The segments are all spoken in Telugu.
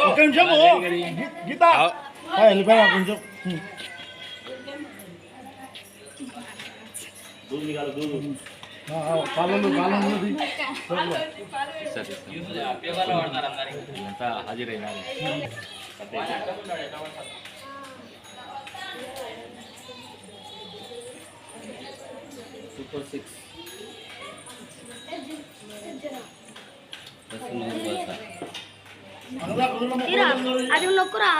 ఒక్క గీత వెళ్ళిపోయా కొంచెం కాలంలో కాలం సూపర్ సిక్స్ అది నొక్కురా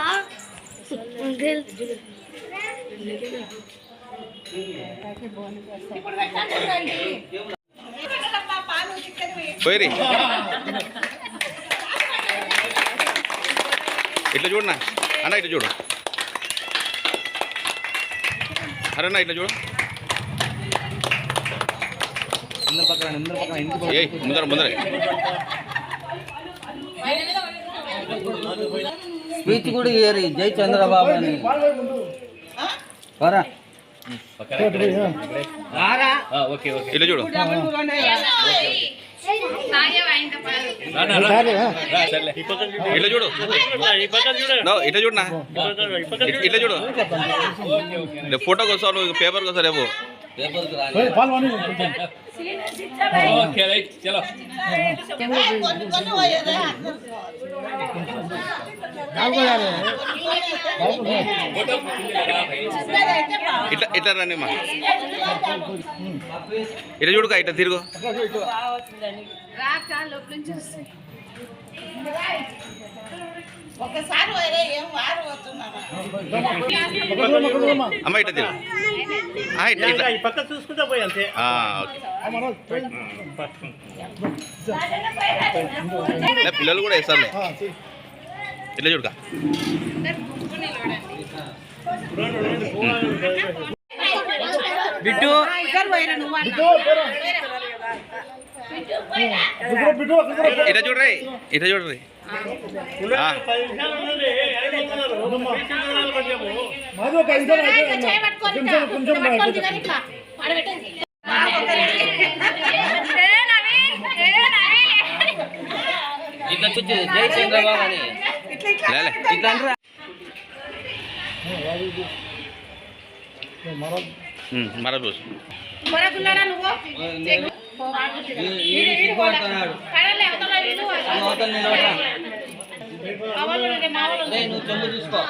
పోయిరి. ఇట్లా చూడనా? అన్న ఇట్లా చూడు. అరే అన్న ఇట్లా చూడు. అందరి పక్కన ముందర ముందర. స్పీచ్ కూడా ఇయ్యరు. జై చంద్రబాబు అని. ఇట్లా చూడు. ఇట్లా చూడు. నో, ఇట్లా చూడనా? ఇట్లా చూడు. ఫోటోకి వస్తావు నువ్వు పేపర్కి రేపు. పేపర్కి ఇట్లా ఇట్లా రండి మా. ఇట్లా చూడుకా ఇట్లా తిరుగు. అమ్మా. ఇట్లా తిరుగు. ఇట్లా పక్క చూసుకుంటా పోయి అంతే. పిల్లలు కూడా వేస్తారులే. ఇట్లా చూడుకా. బిట్టు. ఇట్లా చూడరే ఇట్లా చూడరే. ఇట్లా చూచి జై చంద్రబాబు అని. లేలే ఇట్లా అనరా మనోజ్, ఉమ్, మరో చూసు సిగ్గుపడుతున్నాడు నువ్వు చెంబు చూసుకో.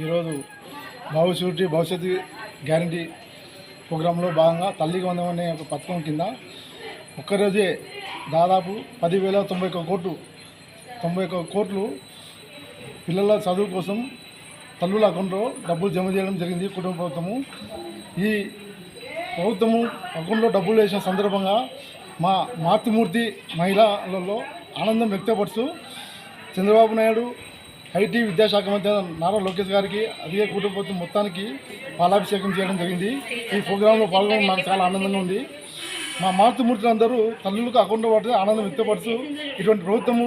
ఈరోజు భవిష్యత్తు భవిష్యత్తు గ్యారంటీ ప్రోగ్రాంలో భాగంగా తల్లికి వందం అనే ఒక పథకం కింద ఒక్కరోజే దాదాపు పదివేల తొంభై ఒక్క కోట్లు తొంభై ఒక్క కోట్లు పిల్లల చదువు కోసం తల్లుల అకౌంట్లో డబ్బులు జమ చేయడం జరిగింది కుటుంబ ప్రభుత్వము. ఈ ప్రభుత్వము అకౌంట్లో డబ్బులు వేసిన సందర్భంగా మా మాతృమూర్తి మహిళలలో ఆనందం వ్యక్తపరుస్తూ చంద్రబాబు నాయుడు ఐటీ విద్యాశాఖ మంత్రి నారా లోకేష్ గారికి అదే కుటుంబం మొత్తానికి పాలాభిషేకం చేయడం జరిగింది. ఈ ప్రోగ్రాంలో పాల్గొనడం నాకు చాలా ఆనందంగా ఉంది. మా మాతృమూర్తులందరూ తల్లులకు అకౌంట్లో పడితే ఆనందం వ్యక్తపరుస్తూ ఇటువంటి ప్రభుత్వము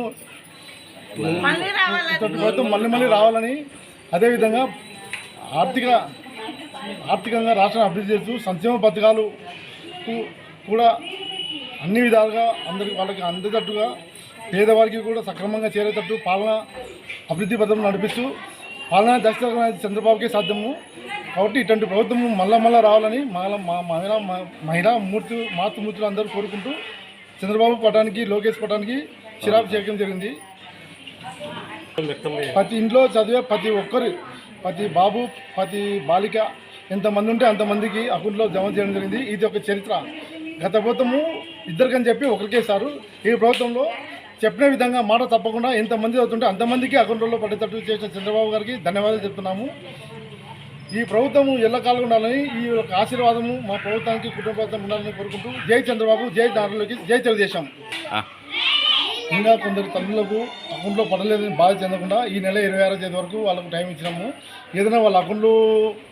ఇటువంటి ప్రభుత్వం మళ్ళీ మళ్ళీ రావాలని అదేవిధంగా ఆర్థిక ఆర్థికంగా రాష్ట్రాన్ని అభివృద్ధి చేస్తూ సంక్షేమ పథకాలు కూడా అన్ని విధాలుగా అందరికి వాళ్ళకి అందేటట్టుగా పేదవారికి కూడా సక్రమంగా చేరేటట్టు పాలన అభివృద్ధి పథకం నడిపిస్తూ పాలన దక్షిణ చంద్రబాబుకే సాధ్యము. కాబట్టి ఇటువంటి ప్రభుత్వం మళ్ళా మళ్ళా రావాలని మహిళ మా మహిళ మహిళా మూర్తి మాతృమూర్తులు అందరూ కోరుకుంటూ చంద్రబాబు పటానికి లోకేష్ పటానికి చేయడం జరిగింది. ప్రతి ఇంట్లో చదివే ప్రతి ఒక్కరు ప్రతి బాబు ప్రతి బాలిక ఎంతమంది ఉంటే అంతమందికి అకౌంట్లో జమ చేయడం జరిగింది. ఇది ఒక చరిత్ర. గత ప్రభుత్వము ఇద్దరికని చెప్పి ఒకరికే సారు. ఈ ప్రభుత్వంలో చెప్పిన విధంగా మాట తప్పకుండా ఎంతమంది అవుతుంటే అంతమందికి అకౌంట్లో పడేటట్టు చేసిన చంద్రబాబు గారికి ధన్యవాదాలు చెప్తున్నాము. ఈ ప్రభుత్వము ఎల్లకాలం ఉండాలని ఈ యొక్క ఆశీర్వాదము మా ప్రభుత్వానికి కుటుంబ ప్రభుత్వం ఉండాలని కోరుకుంటూ జై చంద్రబాబు జై నారులోకి జై తెలుగుదేశం. ఇంకా కొందరు తల్లులకు అకౌంట్లో పడలేదని బాధ చెందకుండా ఈ నెల ఇరవై ఆరో తేదీ వరకు వాళ్ళకు టైం ఇచ్చినాము. ఏదైనా వాళ్ళ అకౌంట్లో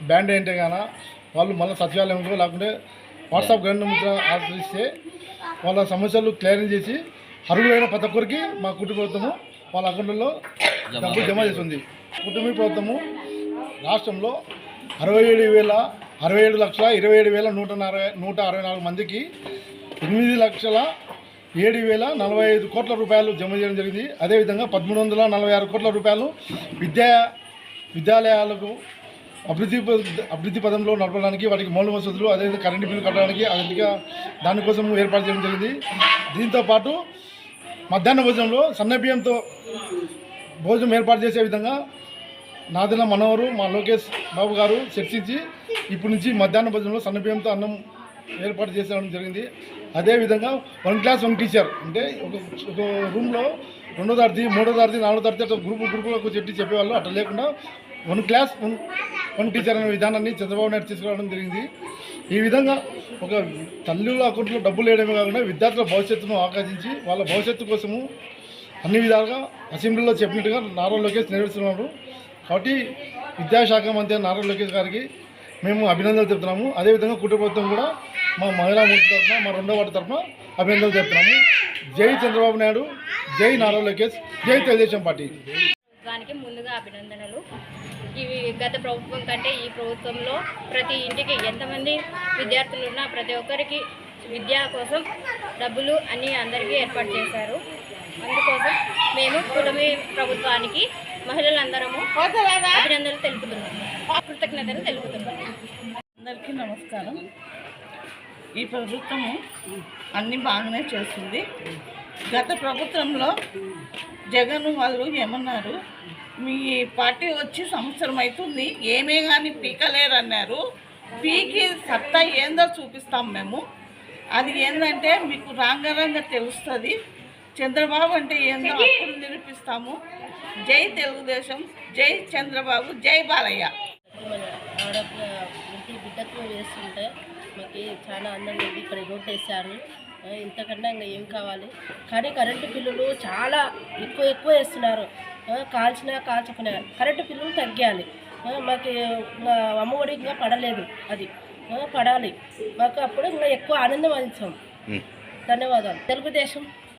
బ్యాండ్ అయితే గాన వాళ్ళు మళ్ళీ సచివాలయంలో లేకుంటే వాట్సాప్ గవర్నమెంట్ ఆశ్రయిస్తే వాళ్ళ సమస్యలు క్లియర్ చేసి అర్హులైన ప్రతి ఒక్కరికి మా కుటుంబ ప్రభుత్వము వాళ్ళ అకౌంట్లలో డబ్బులు జమ చేస్తుంది. కుటుంబ ప్రభుత్వము రాష్ట్రంలో అరవై ఏడు వేల అరవై ఏడు లక్షల ఇరవై ఏడు వేల నూట అరవై నూట అరవై నాలుగు మందికి ఎనిమిది లక్షల ఏడు వేల నలభై ఐదు కోట్ల రూపాయలు జమ చేయడం జరిగింది. అదేవిధంగా పదమూడు వందల నలభై ఆరు కోట్ల రూపాయలు విద్యా విద్యాలయాలకు అభివృద్ధి అభివృద్ధి పదంలో నడపడానికి వాటికి మౌలిక వసతులు అదేవిధంగా కరెంటు బిల్లు కట్టడానికి అదేవిధంగా దానికోసం ఏర్పాటు చేయడం జరిగింది. దీంతో పాటు మధ్యాహ్న భోజనంలో సన్నబియ్యంతో భోజనం ఏర్పాటు చేసే విధంగా నాదిన మనవరు మా లోకేష్ బాబు గారు చర్చించి ఇప్పటి నుంచి మధ్యాహ్న భోజనంలో సన్నబియ్యంతో అన్నం ఏర్పాటు చేసేయడం జరిగింది. అదేవిధంగా వన్ క్లాస్ వన్ టీచర్ అంటే ఒక ఒక రూమ్లో రెండో తరగతి మూడో తరగతి నాలుగో తరగతి అట్లా గ్రూప్ గ్రూపులకు చెట్టి చెప్పేవాళ్ళు. అట్లా లేకుండా one class one one teacher అనే విధానాన్ని చంద్రబాబు నాయుడు తీసుకురావడం జరిగింది. ఈ విధంగా ఒక తల్లుల అకౌంట్లో డబ్బులు వేయడమే కాకుండా విద్యార్థుల భవిష్యత్తును ఆకర్షించి వాళ్ళ భవిష్యత్తు కోసము అన్ని విధాలుగా అసెంబ్లీలో చెప్పినట్టుగా నారా లోకేష్ నెరవేరుస్తున్నారు. కాబట్టి విద్యాశాఖ మంత్రి నారా లోకేష్ గారికి మేము అభినందనలు చెప్తున్నాము. అదేవిధంగా కుటుంబ ప్రభుత్వం కూడా మా మహిళా మూర్తి తరఫున మా రెండో వాటి తరఫున అభినందనలు చెప్తున్నాము. జై చంద్రబాబు నాయుడు జై నారా లోకేష్ జై తెలుగుదేశం పార్టీ. ప్రభుత్వానికి ముందుగా అభినందనలు. ఇవి గత ప్రభుత్వం కంటే ఈ ప్రభుత్వంలో ప్రతి ఇంటికి ఎంతమంది విద్యార్థులు ఉన్నా ప్రతి ఒక్కరికి విద్య కోసం డబ్బులు అన్నీ అందరికీ ఏర్పాటు చేశారు. అందుకోసం మేము కుటుంబ ప్రభుత్వానికి మహిళలందరము అభినందనలు తెలుపుతున్నాము. కృతజ్ఞతలు తెలుపుతున్నాము. అందరికీ నమస్కారం. ఈ ప్రభుత్వము అన్ని బాగానే చేస్తుంది. గత ప్రభుత్వంలో జగన్ వాళ్ళు ఏమన్నారు? మీ పార్టీ వచ్చి సంవత్సరం అవుతుంది ఏమే కానీ పీకలేరు అన్నారు పీకి సత్తా ఏందో చూపిస్తాం మేము. అది ఏంటంటే మీకు రాంగరంగా తెలుస్తుంది. చంద్రబాబు అంటే ఏందో అప్పుడు నిరూపిస్తాము. జై తెలుగుదేశం జై చంద్రబాబు జై బాలయ్య. మన ఆడ ఇంటి బిడ్డకు వేస్తుంటే మాకు చాలా అందంగా ఉంది ఇక్కడ రోడ్ వేశారు. ఇంతకన్నా ఇంకా ఏం కావాలి? కానీ కరెంటు బిల్లులు చాలా ఎక్కువ ఎక్కువ వేస్తున్నారు. కాల్చినా కాల్చకున్నా కరెంటు బిల్లులు తగ్గాలి. మాకు ఇంకా అమ్మఒడి ఇంకా పడలేదు అది. పడాలి. మాకు అప్పుడు ఇంకా ఎక్కువ ఆనందం అందించాం. ధన్యవాదాలు. తెలుగుదేశం